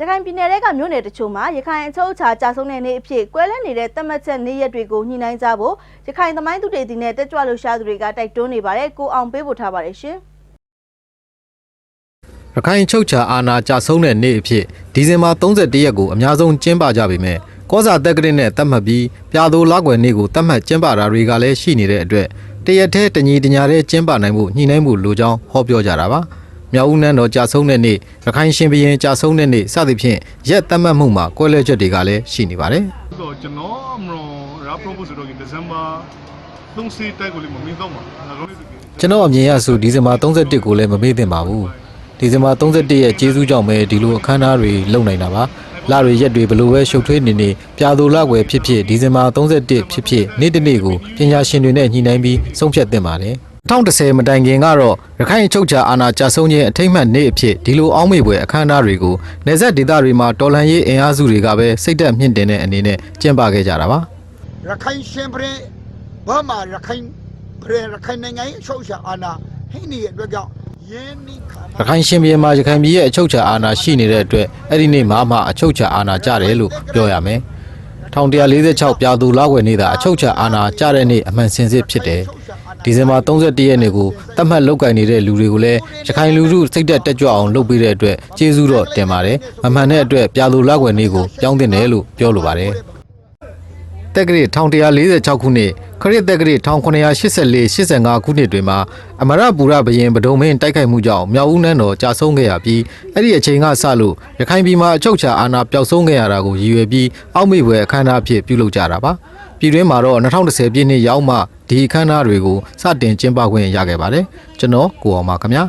ရခိုင်ပြည်နယ်ကမြို့နယ်တချို့မှာရခိုင်အချုပ်အခြာကြာဆုံးတဲ့နေ့အဖြစ်ကွဲလွဲနေတဲ့သတ်မှတ်ချက်နေ့ရက်တွေကိုညှိနှိုင်းကြဖို့ရခိုင်သမိုင်းသူတွေဒီနဲ့တက်ကြွလှူရှားသူတွေကတိုက်တွန်းနေပါတယ်ကိုအောင်ပေးဖို့ထားပါတယ်ရှင်ရခိုင်ချုပ်ချာအာဏာကြာဆုံးတဲ့နေ့အဖြစ်ဒီဇင်ဘာ31ရက်ကိုအများဆုံးကျင်းပကြပေမဲ့ကောဇာတက်ကရစ်နဲ့တတ်မှတ်ပြီးပြာသိုလကွယ်နေ့ကိုတတ်မှတ်ကျင်းပတာတွေကလည်းရှိနေတဲ့အတွက်တရက်တည်းတညီတညာတည်းကျင်းပနိုင်မှုညှိနှိုင်းမှုလိုကြောင်းဟောပြောကြတာပါ မြောက်ဦးနန်းတော်ကြာဆုံးတဲ့နေ့ရခိုင်ရှင်ဘုရင်ကြာဆုံးတဲ့နေ့စသဖြင့်ရက်တတ်မှတ်မှုမှာကွဲလွဲချက်တွေကလည်းရှိနေပါတယ်ဆိုတော့ကျွန်တော်အမရောရာ propose ဆိုတော့ဒီဇင်ဘာ30တိုက်ကိုလေးမမင်းတော့မှာငါတို့လေးတကယ်ကျွန်တော်အမြင်ရဆိုဒီဇင်ဘာ31ကိုလည်းမမေ့သင့်ပါဘူးဒီဇင်ဘာ31ရဲ့ကျေးဇူးကြောင့်ပဲဒီလိုအခမ်းအနားတွေလုပ်နိုင်တာပါလတွေရက်တွေဘလို့ပဲရှုပ်ထွေးနေနေပြာသူလကွယ်ဖြစ်ဖြစ်ဒီဇင်ဘာ31ဖြစ်ဖြစ်နေ့တစ်နေ့ကိုပညာရှင်တွေနဲ့ညှိနှိုင်းပြီးဆုံးဖြတ်သင့်ပါတယ် 2010မတိုင်ခင်ကတော့ရခိုင်အချုပ်ချာအာဏာကြာဆုံးခြင်းအထိမ့်မှတ်နေ့အဖြစ်ဒီလိုအောင်းမေပွဲအခမ်းအနားတွေကိုနေဆက်ဒေသတွေမှာတော်လှန်ရေးအင်အားစုတွေကပဲစိတ်သက်မြင့်တင်တဲ့အနေနဲ့ကျင်းပခဲ့ကြတာပါရခိုင်ရှင်ပြည်ဘာမှရခိုင်ပြည်ရခိုင်နိုင်ငံရဲ့အချုပ်အခြာအာဏာဟိနေတဲ့အတွက်ကြောင့်ယင်းနိခါရခိုင်ရှင်ပြည်မှာရခိုင်ပြည်ရဲ့အချုပ်ချာအာဏာရှိနေတဲ့အတွက်အဲ့ဒီနေ့မှာမှအချုပ်ချာအာဏာကျတယ်လို့ပြောရမယ်1146ပြာသူလောက်ွယ်နေတာအချုပ်ချာအာဏာကျတဲ့နေ့အမှန်စင်စစ်ဖြစ်တယ် ဒီဇင်ဘာ31ရက်နေ့ကိုတတ်မှတ်လောက်ကင်နေတဲ့လူတွေကိုလည်းရခိုင်လူထုစိတ်သက်တက်ကြွအောင်လုပ်ပေးတဲ့အတွက်ကျေးဇူးတော့တင်ပါတယ်မမှန်တဲ့အတွက်ပြာသူလောက်ွယ်နေ့ကိုပြောင်းတင်တယ်လို့ပြောလိုပါတယ် တက္ကရာ1146ခုနှစ်ခရစ်တက္ကရာ1984 85ခုနှစ်တွင်မှာအမရပူရဘရင်ဗဒုံမင်းတိုက်ခိုက်မှုကြောင့်မြောက်ဦးနန်းတော်ကြာဆုံးခဲ့ရပြီးအဲ့ဒီအချိန်ကစလို့ရခိုင်ပြည်မှာအချုပ်ချာအာဏာပျောက်ဆုံးခဲ့ရတာကိုရည်ရွယ်ပြီးအောက်မေ့ပွဲအခမ်းအနားအဖြစ်ပြုလုပ်ကြတာပါပြည်တွင်းမှာတော့2010ပြည့်နှစ်ရောက်မှဒီအခမ်းအနားတွေကိုစတင်ကျင်းပခွင့်ရခဲ့ပါတယ်ကျွန်တော်ကိုအောင်ပါခင်ဗျာ